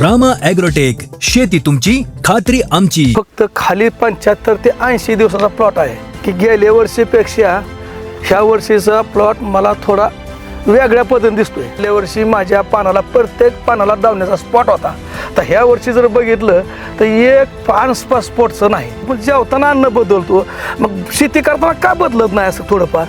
Rama agrotech शेती तुमची खात्री आमची. फक्त खाली पंच्याहत्तर ते ऐंशी दिवसाचा प्लॉट आहे. की गेल्या वर्षीपेक्षा ह्या वर्षीचा प्लॉट मला थोडा वेगळ्या पद्धतीने दिसतोय. गेल्या वर्षी माझ्या पानाला प्रत्येक पानाला धावण्याचा स्पॉट होता. तर ह्या वर्षी जर बघितलं तर एक पान स्पॉटचं नाही. मग जेवताना अन्न बदलतो. मग शेती करताना का बदलत नाही असं थोडंफार?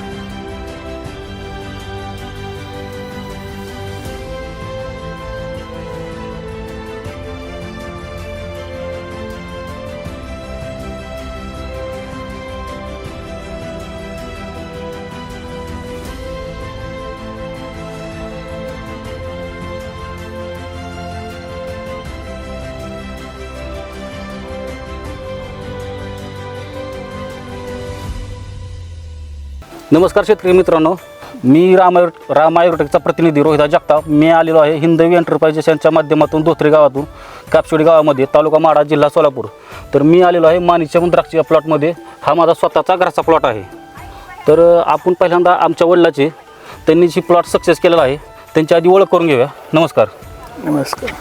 नमस्कार शेतकरी मित्रांनो मी रामाय रामायोटेकचा प्रतिनिधी रोहिता जगताप. मी आलेलो आहे हिंदवी एंटरप्राइजेस यांच्या माध्यमातून धोत्रे गावातून कापशेडी गावामध्ये तालुका माडा जिल्हा सोलापूर. तर मी आलेलो आहे मानीच्या द्राक्ष या प्लॉटमध्ये. हा माझा स्वतःचा घराचा प्लॉट आहे. तर आपण पहिल्यांदा आमच्या वडिलाचे त्यांनी जी प्लॉट सक्सेस केलेला आहे त्यांची आधी ओळख करून घेऊया. नमस्कार. नमस्कार.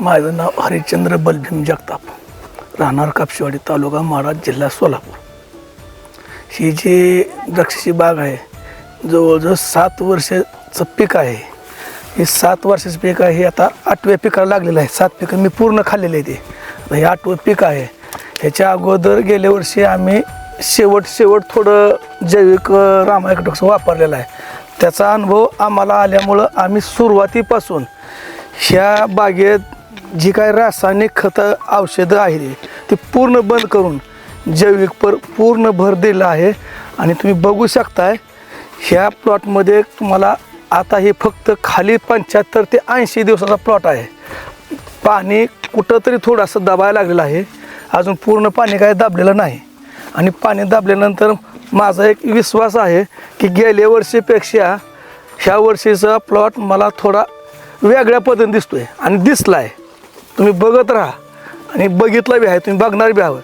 माझं नाव हरिश्चंद्र बलभीम जगताप. राहणार कापशिवाडी तालुका माडा जिल्हा सोलापूर. ही जी द्राक्षाची बाग आहे जवळजवळ सात वर्षाचं पीक आहे. हे सात वर्षाचं पीक आहे हे आता आठव्या पिकाला लागलेलं आहे. सात पिकं मी पूर्ण खाल्लेले आहे ते. हे आठवं पीक आहे. ह्याच्या अगोदर गेल्या वर्षी आम्ही शेवट शेवट थोडं जैविक रामायकटोक्स वापरलेलं आहे. त्याचा अनुभव आम्हाला आल्यामुळं आम्ही सुरुवातीपासून ह्या बागेत जी काही रासायनिक खतं औषधं आहेत ती पूर्ण बंद करून जैविक पर पूर्ण भर दिला आहे. आणि तुम्ही बघू शकताय ह्या प्लॉटमध्ये तुम्हाला आता हे फक्त खाली पंच्याहत्तर ते ऐंशी दिवसाचा प्लॉट आहे. पाणी कुठंतरी थोडंसं दबायला लागलेलं आहे. अजून पूर्ण पाणी काय दाबलेलं नाही. आणि पाणी दाबल्यानंतर माझा एक विश्वास आहे की गेल्या वर्षीपेक्षा ह्या वर्षीचा प्लॉट मला थोडा वेगळ्या पद्धतीने आहे आणि दिसला आहे तुम्ही बघत राहा. आणि बघितलं बी आहे तुम्ही बघणार बी हवं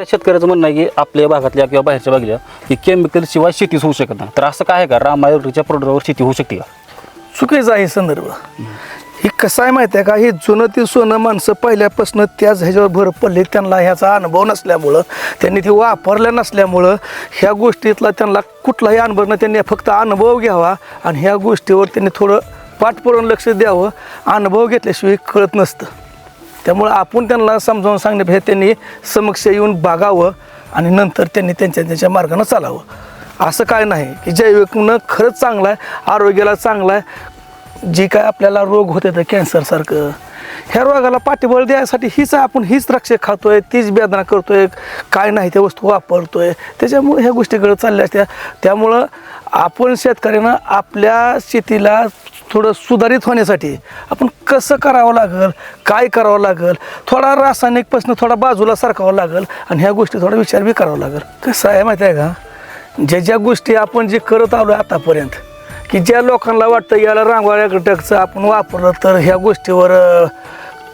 बऱ्याच शेतकऱ्याचं म्हणणं आहे की आपल्या भागातल्या किंवा बाहेरच्या भागल्या की केमिकल शिवाय शेतीच होऊ शकत नाही. तर असं काय आहे का? रामायोटेकच्या प्रोडक्टवर शेती होऊ शकते का? चुकीचा आहे संदर्भ. हे कसं आहे माहिती आहे का? हे जुनं ते सोनं माणसं पहिल्यापासून त्याच ह्याच्यावर भर पडले. त्यांना ह्याचा अनुभव नसल्यामुळं त्यांनी ते वापरल्या नसल्यामुळं ह्या गोष्टीतला त्यांना कुठलाही अनुभव न त्यांनी फक्त अनुभव घ्यावा आणि ह्या गोष्टीवर त्यांनी थोडं पाठपुराण लक्ष द्यावं. अनुभव घेतल्याशिवाय कळत नसतं. त्यामुळं आपण त्यांना समजावून सांगण्यापेक्षा त्यांनी समक्ष येऊन बघावं आणि नंतर त्यांनी त्यांच्या त्यांच्या मार्गानं चालावं. असं काय नाही की जैविकनं खरंच चांगलं आहे आरोग्याला चांगलं आहे. जी काय आपल्याला रोग होते तर कॅन्सरसारखं ह्या रोगाला पाठीबळ द्यायसाठी हीच आपण हीच द्राक्षे खातोय तीच वेदना करतोय काय नाही त्या वस्तू वापरतोय. त्याच्यामुळे ह्या गोष्टीकडे चालल्या असत्या. त्यामुळं आपण शेतकऱ्यांना आपल्या शेतीला थोडं सुधारित होण्यासाठी आपण कसं करावं लागेल काय करावं लागेल थोडा रासायनिकपासून थोडा बाजूला सरकावं लागेल आणि ह्या गोष्टी थोडा विचार बी करावा लागेल. कसं आहे माहिती आहे का? ज्या ज्या गोष्टी आपण जे करत आलो आतापर्यंत की ज्या लोकांना वाटतं याला रांगोळ्या घटकचं आपण वापरलं तर ह्या गोष्टीवर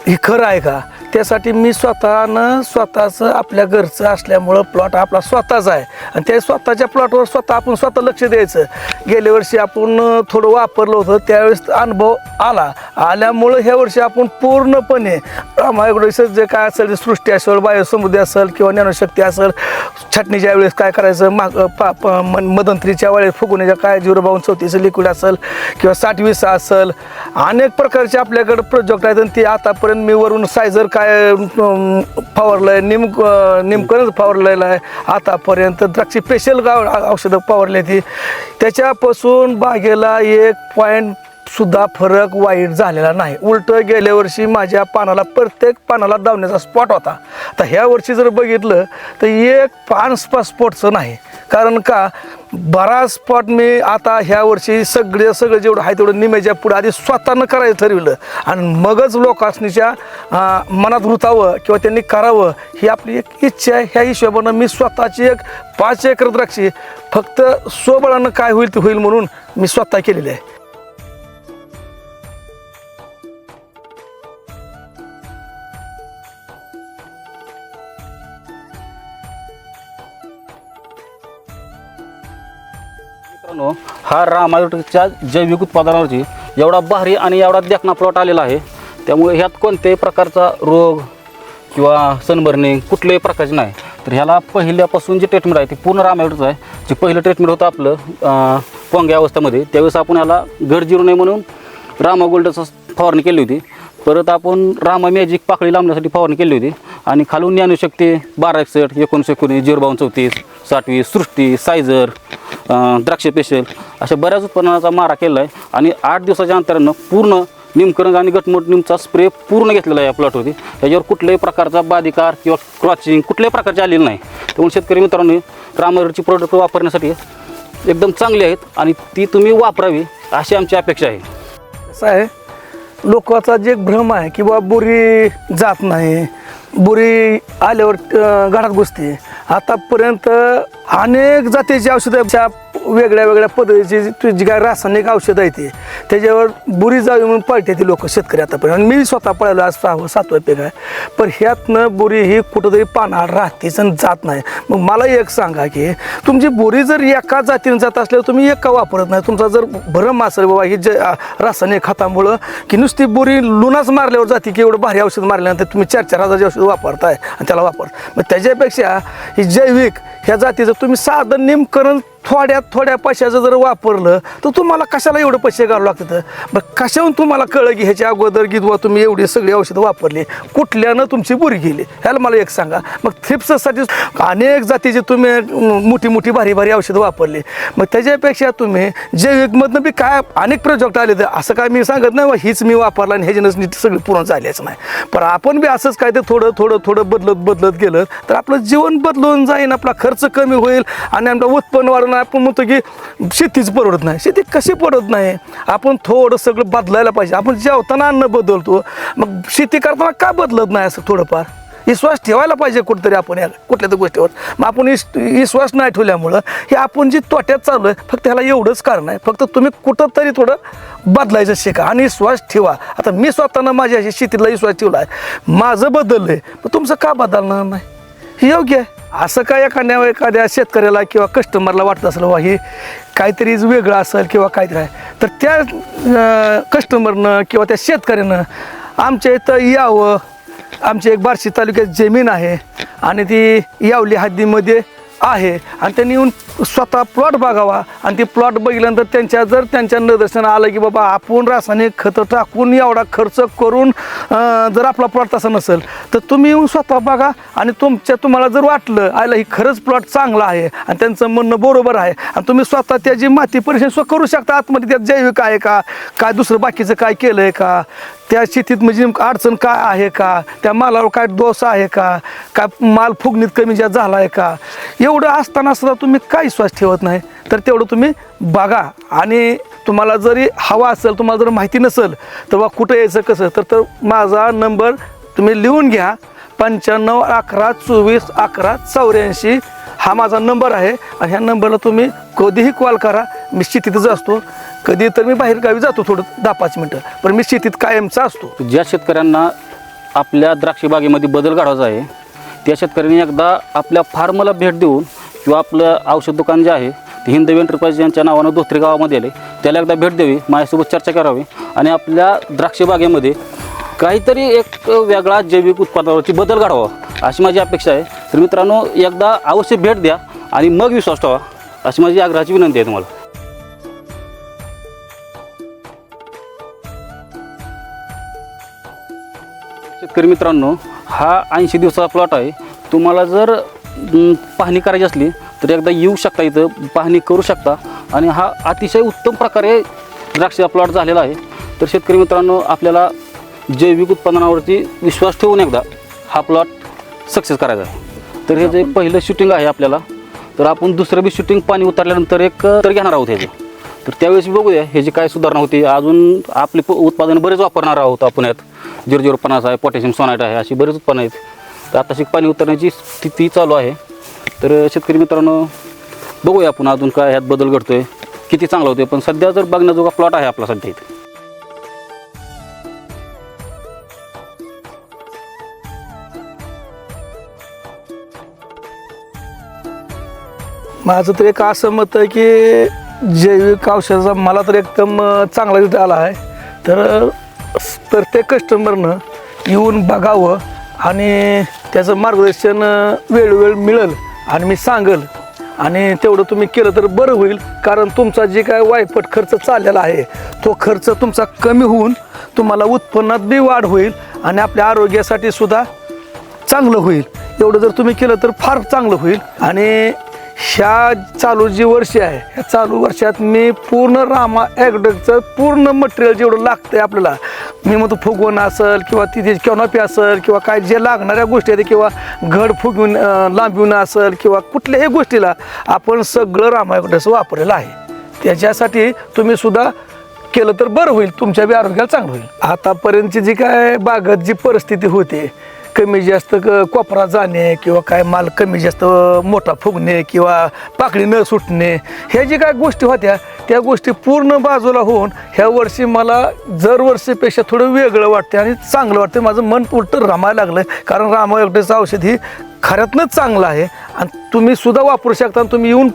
हे खरं आहे का? त्यासाठी मी स्वतःनं स्वतःचं आपल्या घरचं असल्यामुळं प्लॉट आपला स्वतःचा आहे. आणि त्या स्वतःच्या प्लॉटवर स्वतः आपण स्वतः लक्ष द्यायचं. गेल्या वर्षी आपण थोडं वापरलं होतं. त्यावेळेस अनुभव आला. आल्यामुळं ह्या वर्षी आपण पूर्णपणे रामायगडचं जे काय असेल सृष्टी असेल बायोसमुद्री असेल किंवा ज्ञानशक्ती असेल छाटणीच्या वेळेस काय करायचं? माग पा प- मन- मदंत्रीच्या वेळेस फुगवण्याच्या काय झिरो बावन्न लिक्विड असेल किंवा साठवीसा असेल. अनेक प्रकारचे आपल्याकडे प्रोजेक्ट आहेत आणि ते आतापर्यंत मी वरून सायझर काय फवारलंय आहे निम अं, फवारलेलं आहे. आतापर्यंत द्राक्षी स्पेशल गाव औषधं फवारली ती त्याच्यापासून बागेला एक पॉईंट सुद्धा फरक वाईट झालेला नाही. उलट गेल्या वर्षी माझ्या पानाला प्रत्येक पानाला धावण्याचा स्पॉट होता. तर ह्या वर्षी जर बघितलं तर एक पान स्पॉटचं नाही. कारण का? बराच स्पॉट मी आता ह्या वर्षी सगळे सगळं जेवढं आहे तेवढं निमेच्या पुढे आधी स्वतःनं करायचं ठरविलं. आणि मगच लोकांच्या मनात रुतावं किंवा त्यांनी करावं ही आपली एक इच्छा आहे. ह्या हिशोबानं मी स्वतःची एक पाच एकर द्राक्षी फक्त स्वबळानं काय होईल ते होईल म्हणून मी स्वतः केलेली आहे. मित्रांनो हा रामायणच्या जैविक उत्पादनावरची एवढा भारी आणि एवढा देखना प्लॉट आलेला आहे. त्यामुळे ह्यात कोणत्याही प्रकारचा रोग किंवा सनबर्निंग कुठल्याही प्रकारचे नाही. तर ह्याला पहिल्यापासून जी ट्रीटमेंट आहे ती पूर्ण रामायणचं आहे. जे पहिलं ट्रीटमेंट होतं आपलं पोंग्या अवस्थेमध्ये त्यावेळेस आपण ह्याला घर जिरू नये म्हणून रामा गोल्डचं फवारणी केली होती. परत आपण रामा मॅजिक पाकळी लांबण्यासाठी फवारणी केली होती. आणि खालून ज्ञानशक्ती बारा एकसष्ट एकोणीस एकोणीस झिरो बावन्न चौतीस साठवीस सृष्टी सायझर द्राक्ष पेशल अशा बऱ्याच उत्पन्नाचा मारा केला आहे आणि आठ दिवसाच्या अंतरानं पूर्ण निमकरंग आणि गटमट निमचा स्प्रे पूर्ण घेतलेला आहे या प्लॉटवरती त्याच्यावर कुठल्याही प्रकारचा बाधिकार किंवा क्रॉचिंग कुठल्याही प्रकारचे आलेलं नाही. त्यामुळे शेतकरी मित्रांनो रामरची प्रोडक्ट वापरण्यासाठी एकदम चांगली आहेत आणि ती तुम्ही वापरावी अशी आमची अपेक्षा आहे. कसं आहे? लोकांचा जे भ्रम आहे की बुरी जात नाही बुरी आल्यावर अं, घरात घुसते. आतापर्यंत अनेक जातीची औषधं वेगळ्या वेगळ्या पद्धतीची जी- जी काय रासायनिक औषधं आहे ती. त्याच्यावर बुरी जावी म्हणून पळते ती लोक शेतकरी आतापर्यंत. आणि मी स्वतः पळालो आज सहावं सातवं पीक आहे. पण ह्यातनं बुरी ही कुठंतरी पानाळ राहतेच आणि जात नाही. मग मला एक सांगा की तुमची बुरी जर एका जातीने जात असल्यावर तुम्ही एक का वापरत नाही. तुमचा जर भरम असेल बाबा ही जे आ, रासायनिक खतामुळं की नुसती बुरी लुणाच मारल्यावर जाते की एवढं भारी औषध मारल्यानंतर तुम्ही चार चार हजारचे औषध वापरताय आणि त्याला वापर. मग त्याच्यापेक्षा ही जैविक ह्या जातीचं तुम्ही साधन निमकरण थोड्या थोड्या पैशाचं जर वापरलं तर तुम्हाला कशाला एवढं पैसे घालावं लागतं मग कशाहून तुम्हाला कळलं की ह्याच्या अगोदर की बुवा तुम्ही एवढी सगळी औषधं वापरली कुठल्यानं तुमची बुरी गेली? ह्याला मला एक सांगा. मग थ्रिप्ससाठी अनेक जातीची तुम्ही मोठी मोठी भारी भारी औषधं वापरली. मग त्याच्यापेक्षा तुम्ही जैविकमधनं बी काय अनेक प्रोजेक्ट आले तर असं काय मी सांगत नाही बा, हीच मी वापरला आणि ह्याच्यानंच नीट सगळी पूर्ण झालीच नाही. पण आपण बी असंच काय ते थोडं थोडं थोडं बदलत बदलत गेलं तर आपलं जीवन बदलून जाईन आपला खर्च कमी होईल आणि आपलं उत्पन्न आपण म्हणतो की शेतीच परवडत नाही. शेती कशी पडत नाही? आपण थोडं सगळं बदलायला पाहिजे. आपण जेवताना अन्न बदलतो. मग शेती करताना का बदलत नाही असं थोडंफार? विश्वास ठेवायला पाहिजे कुठेतरी आपण या कुठल्या तरी गोष्टीवर. मग आपण विश्वास नाही ठेवल्यामुळं हे आपण जी तोट्यात चालू आहे फक्त ह्याला एवढंच कारण आहे. फक्त तुम्ही कुठंतरी थोडं बदलायचं शिका आणि विश्वास ठेवा. आता मी स्वतःनं माझ्या शेतीला विश्वास ठेवला आहे माझं बदललं आहे मग तुमचं का बदलणार नाही? योग्य आहे. असं काय एखाद्या एखाद्या शेतकऱ्याला किंवा कस्टमरला वाटत असेल वा हे काहीतरी वेगळं असेल किंवा काहीतरी आहे. तर त्या कस्टमरनं किंवा त्या शेतकऱ्यानं आमच्या इथं यावं. आमची एक बार्शी तालुक्यात जमीन आहे आणि ती यावली हद्दीमध्ये आहे. आणि त्यांनी येऊन स्वतः प्लॉट बघावा. आणि ती प्लॉट बघितल्यानंतर त्यांच्या जर त्यांच्या निदर्शनं आलं की बाबा आपण रासायनिक खतं टाकून एवढा खर्च करून जर आपला प्लॉट तसा नसेल तर तुम्ही येऊन स्वतः बघा. आणि तुमच्या तुम्हाला जर वाटलं आयला ही खरंच प्लॉट चांगला आहे. आणि त्यांचं म्हणणं बरोबर आहे. आणि तुम्ही स्वतः त्याची माती परीक्षण करू शकता. आतमध्ये त्यात जैविक आहे का? काय दुसरं बाकीचं काय केलं आहे का? त्या शेतीत म्हणजे नेमकं अडचण काय आहे का? त्या मालावर काय दोष आहे का? काय माल फुगणीत कमी ज्या झाला आहे का? एवढं असताना सुद्धा तुम्ही काय विश्वास ठेवत नाही? तर तेवढं तुम्ही बघा. आणि तुम्हाला जरी हवा असेल तुम्हाला जर माहिती नसेल तर बा कुठं यायचं कसं? तर तर माझा नंबर तुम्ही लिहून घ्या. पंच्याण्णव अकरा चोवीस अकरा चौऱ्याऐंशी हा माझा नंबर आहे आणि ह्या नंबरला तुम्ही कधीही कॉल करा. मी शेतीतच असतो. कधी तर मी बाहेर गावी जातो थोडं दहा पाच मिनटं. पण मी शेतीत कायमचा असतो. ज्या शेतकऱ्यांना आपल्या द्राक्षबागेमध्ये बदल घडवायचा आहे त्या शेतकऱ्यांनी एकदा आपल्या फार्मला भेट देऊन किंवा आपलं औषध दुकान जे आहे ते हिंदवी एंटरप्राइज यांच्या नावानं धोत्रे गावामध्ये आले त्याला एकदा भेट द्यावी. माझ्यासोबत चर्चा करावी. आणि आपल्या द्राक्ष बागेमध्ये काहीतरी एक वेगळा जैविक उत्पादनावरची बदल घडावा अशी माझी अपेक्षा आहे. तर मित्रांनो एकदा अवश्य भेट द्या आणि मग विश्वास ठेवा अशी माझी आग्रहाची विनंती आहे तुम्हाला. शेतकरी मित्रांनो हा ऐंशी दिवसाचा प्लॉट आहे. तुम्हाला जर पाहणी करायची असली तर एकदा येऊ शकता इथं पाहणी करू शकता. आणि हा अतिशय उत्तम प्रकारे द्राक्षाचा प्लॉट झालेला आहे. तर शेतकरी मित्रांनो आपल्याला जैविक उत्पादनावरती विश्वास ठेवून एकदा हा प्लॉट सक्सेस करायचा. आहे तर हे जे पहिलं शूटिंग आहे आपल्याला तर आपण दुसरं बी शूटिंग पाणी उतरल्यानंतर एक तर घेणार आहोत ह्याचं. तर त्यावेळेस बघूया ह्याची काय सुधारणा होती अजून आपले प- उत्पादन बरेच वापरणार आहोत आपण यात. झिरो झिरो पन्नास आहे पोटॅशियम सोनाईट आहे अशी बरेच उत्पन्न आहेत. तर आता शिक पाणी उतरण्याची स्थिती चालू आहे. तर शेतकरी मित्रांनो बघूया आपण अजून काय ह्यात बदल घडतोय. किती चांगला होतोय पण सध्या जर बघण्याजोगा प्लॉट आहे आपला सध्या इथे. माझं तर एक असं मत आहे की जैविक औषधाचा मला तर एकदम चांगला रिझल्ट आला आहे. तर प्रत्येक कस्टमरनं येऊन बघावं आणि त्याचं मार्गदर्शन वेळोवेळ मिळेल आणि मी सांगेल. आणि तेवढं तुम्ही केलं तर बरं होईल कारण तुमचा जे काय वायपट खर्च चाललेला आहे तो खर्च तुमचा कमी होऊन तुम्हाला उत्पन्नात बी वाढ होईल आणि आपल्या आरोग्यासाठी सुद्धा चांगलं होईल. एवढं जर तुम्ही केलं तर फार चांगलं होईल आणि ह्या चालू जी वर्ष आहे ह्या चालू वर्षात मी पूर्ण रामा ॲग्रोटेकचं पूर्ण मटेरियल जेवढं लागतं आहे आपल्याला मी म्हणतो फुगवण असेल किंवा तिथे कॅनॉपी असेल किंवा काय जे लागणाऱ्या गोष्टी आहेत किंवा घड फुगवून अं, लांबवून असेल किंवा कुठल्याही गोष्टीला आपण सगळं रामा ॲग्रोटेकचं वापरलेलं आहे. त्याच्यासाठी तुम्ही सुद्धा केलं तर बरं होईल तुमच्या बी आरोग्याला चांगलं होईल. आतापर्यंतची जी काय बागत जी परिस्थिती होते कमी जास्त क- कोपरा जाणे किंवा काय माल कमी जास्त मोठा फुगणे किंवा पाकळी न सुटणे ह्या जे काय गोष्टी होत्या त्या गोष्टी पूर्ण बाजूला होऊन ह्या वर्षी मला जर वर्षीपेक्षा थोडं वेगळं वाटते आणि चांगलं वाटतं माझं मन उलटं रमायला लागलं कारण रामा एकटेचं औषध ही खऱ्यातनंच चांगलं आहे. आणि तुम्ही सुद्धा वापरू शकता आणि तुम्ही येऊन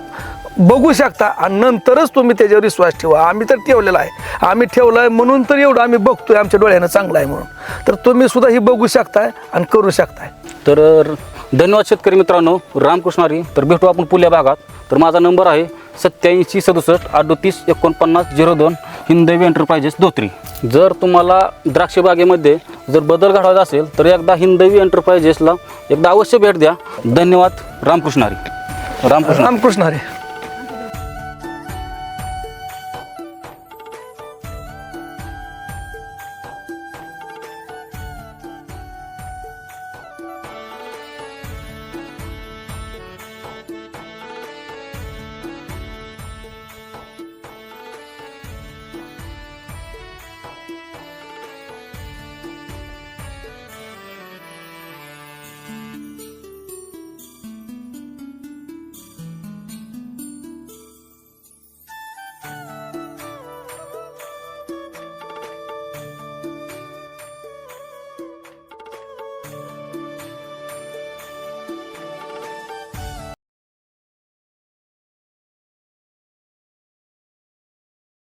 बघू शकता आणि नंतरच तुम्ही त्याच्यावर विश्वास ठेवा. आम्ही तर ठेवलेला आहे. आम्ही ठेवलं आहे म्हणून तर एवढं आम्ही बघतोय. आमच्या डोळ्यानं चांगलं आहे म्हणून. तर तुम्ही सुद्धा ही बघू शकताय आणि करू शकताय. तर धन्यवाद शेतकरी मित्रांनो. रामकृष्णारी तर भेटू आपण पुल्या भागात. तर माझा नंबर आहे सत्याऐंशी सदुसष्ट अडोतीस एकोणपन्नास झिरो दोन हिंदवी एंटरप्राइजेस धोत्री. जर तुम्हाला द्राक्ष बागेमध्ये जर बदल घडवायचा असेल तर एकदा हिंदवी एंटरप्राइजेसला एकदा अवश्य भेट द्या. धन्यवाद. रामकृष्णारी रामकृष्ण. रामकृष्ण हरे.